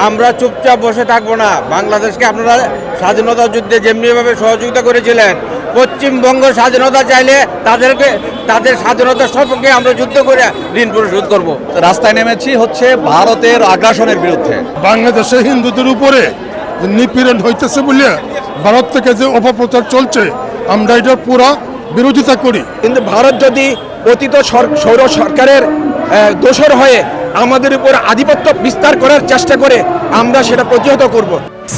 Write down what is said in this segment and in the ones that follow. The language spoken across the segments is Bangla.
আমরা চুপচাপ বসে থাকব না। বাংলাদেশকে আপনারা স্বাধীনতা যুদ্ধে যেমনিভাবে সহযোগিতা করেছিলেন পশ্চিমবঙ্গ স্বাধীনতা চাইলে তাদেরকে তাদের স্বাধীনতার সপক্ষে আমরা যুদ্ধ করে ঋণ পরিশোধ করব। রাস্তায় নেমেছি হচ্ছে ভারতের আগ্রাসনের বিরুদ্ধে। বাংলাদেশে হিন্দুদের উপরে নিপীড়ন হইতেছে বলে ভারত থেকে যে অপপ্রচার চলছে আমরা এটার পুরা বিরোধিতা করি। কিন্তু ভারত যদি অতীত সর- সৌর সরকারের দোষর হয়ে আমাদের উপর আধিপত্য বিস্তার করার চেষ্টা করে আমরা সেটা প্রতিহত করব।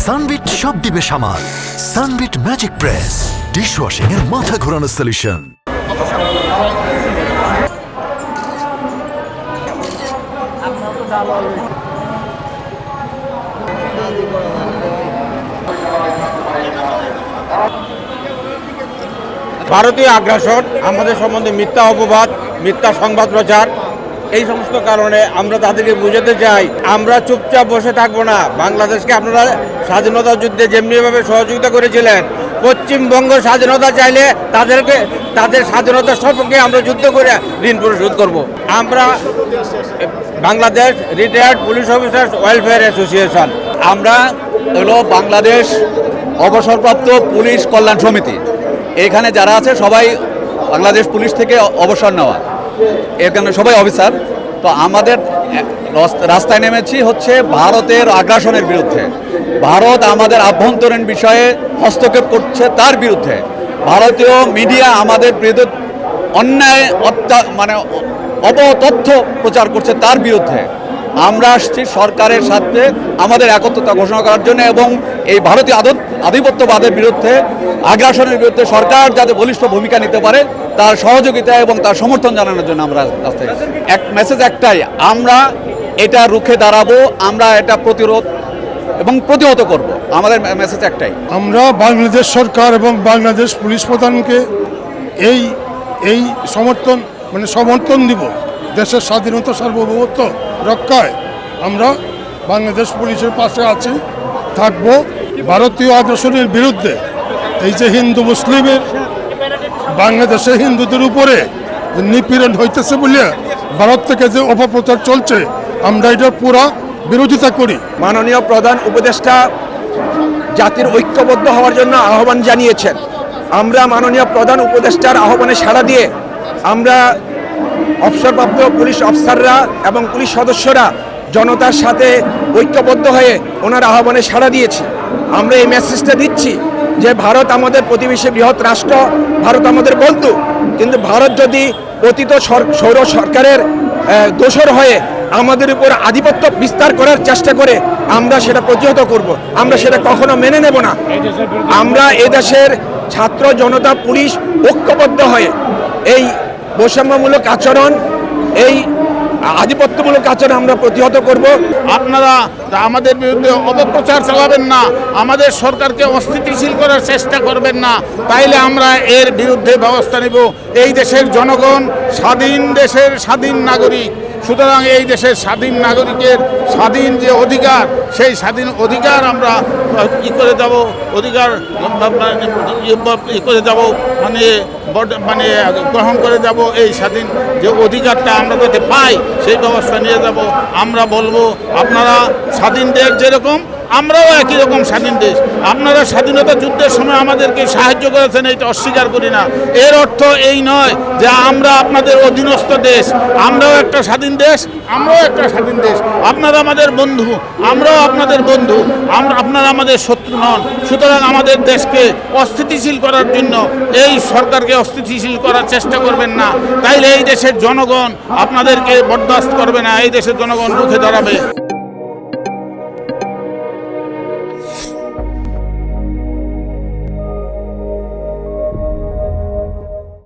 সানবিট সব দিবে সামাল। সানবিট ম্যাজিক প্রেস ডিশওয়াশিং এর মাথা ঘোরানো সলিউশন ভারতীয় আগ্রাসন আমাদের সম্বন্ধে মিথ্যা অপবাদ মিথ্যা সংবাদ প্রচার। এই সমস্ত কারণে আমরা তাদেরকে বুঝাতে চাই, আমরা চুপচাপ বসে থাকব না। বাংলাদেশকে আপনারা স্বাধীনতা যুদ্ধে যেমনিভাবে সহযোগিতা করেছিলেন, পশ্চিমবঙ্গ স্বাধীনতা চাইলে তাদেরকে, তাদের স্বাধীনতা সপক্ষে আমরা যুদ্ধ করে ঋণ পরিশোধ করব। আমরা Bangladesh retired police officers welfare association আমরা হলো বাংলাদেশ অবসরপ্রাপ্ত পুলিশ কল্যাণ সমিতি। এখানে যারা আছে সবাই বাংলাদেশ পুলিশ থেকে অবসর নেওয়া। এখানে সবাই অফিসার। তো আমাদের রাস্তায় নেমেছি হচ্ছে ভারতের আগ্রাসনের বিরুদ্ধে। ভারত আমাদের আভ্যন্তরীণ বিষয়ে হস্তক্ষেপ করছে তার বিরুদ্ধে। ভারতীয় মিডিয়া আমাদের বিরুদ্ধে অন্যায়, অত্যা মানে অপতথ্য প্রচার করছে তার বিরুদ্ধে। আমরা আসছি সরকারের সাথে আমাদের একত্রতা ঘোষণা করার জন্য এবং এই ভারতীয় আধিপত্যবাদের বিরুদ্ধে, আগ্রাসনের বিরুদ্ধে সরকার যাতে বলিষ্ঠ ভূমিকা নিতে পারে তার সহযোগিতা এবং তার সমর্থন জানানোর জন্য আমরা রাস্তায় এক মেসেজ একটাই, আমরা এটা রুখে দাঁড়াবো, আমরা এটা প্রতিরোধ এবং প্রতিহত করব। আমাদের মেসেজ একটাই। আমরা বাংলাদেশ সরকার এবং বাংলাদেশ পুলিশ প্রধানকে এই এই সমর্থন মানে সমর্থন দিব দেশের স্বাধীনতা সার্বভৌমত্ব রক্ষায়। আমরা বাংলাদেশ পুলিশের পাশে আছি, থাকব। ভারতীয় আগ্রাসনের বিরুদ্ধে। এই যে হিন্দু, মুসলিমের বাংলাদেশে হিন্দুদের উপরে নিপীড়ন হইতেছে বলে ভারত থেকে যে অপপ্রচার চলছে, আমরা এটার পুরা বিরোধিতা করি। মাননীয় প্রধান উপদেষ্টা জাতির ঐক্যবদ্ধ হওয়ার জন্য আহ্বান জানিয়েছেন। আমরা মাননীয় প্রধান উপদেষ্টার আহ্বানে সাড়া দিয়ে আমরা অবসরপ্রাপ্ত পুলিশ অফিসাররা এবং পুলিশ সদস্যরা জনতার সাথে ঐক্যবদ্ধ হয়ে ওনার আহ্বানে সাড়া দিয়েছি। আমরা এই মেসেজটা দিচ্ছি। যে ভারত আমাদের প্রতিবেশী বৃহৎ রাষ্ট্র ভারত আমাদের বন্ধু। কিন্তু ভারত যদি অতীত সর- সৌর সরকারের দোষর হয়ে আমাদের উপর আধিপত্য বিস্তার করার চেষ্টা করে আমরা সেটা প্রতিহত করব। আমরা সেটা কখনো মেনে নেব না। আমরা এদেশের ছাত্র জনতা পুলিশ ঐক্যবদ্ধ হয়ে এই বৈষম্যমূলক আচরণ এই আধিপত্যমূলক আচরণ আমরা প্রতিহত করব। আপনারা আমাদের বিরুদ্ধে অপপ্রচার চালাবেন না। আমাদের সরকারকে অস্থিতিশীল করার চেষ্টা করবেন না। তাইলে আমরা এর বিরুদ্ধে ব্যবস্থা নেব। এই দেশের জনগণ স্বাধীন দেশের স্বাধীন নাগরিক। সুতরাং এই দেশের স্বাধীন নাগরিকের স্বাধীন যে অধিকার, সেই স্বাধীন অধিকার আমরা ই করে যাব, অধিকার ই করে যাব মানে মানে গ্রহণ করে যাব, এই স্বাধীন যে অধিকারটা আমরা যাতে পাই, সেই ব্যবস্থা নিয়ে যাব। আমরা বলব, আপনারা স্বাধীন দেশ যেরকম আমরাও একই রকম স্বাধীন দেশ। আপনারা স্বাধীনতা যুদ্ধের সময় আমাদেরকে সাহায্য করেছেন এটা অস্বীকার করি না। এর অর্থ এই নয় যে আমরা আপনাদের অধীনস্থ দেশ। আমরাও একটা স্বাধীন দেশ, আমরাও একটা স্বাধীন দেশ। আপনারা আমাদের বন্ধু, আমরাও আপনাদের বন্ধু। আমরা আপনারা আমাদের শত্রু নন। সুতরাং আমাদের দেশকে অস্থিতিশীল করার জন্য এই সরকারকে অস্থিতিশীল করার চেষ্টা করবেন না। তাইলে এই দেশের জনগণ আপনাদেরকে বরদাস্ত করবে না, এই দেশের জনগণ রুখে দাঁড়াবে।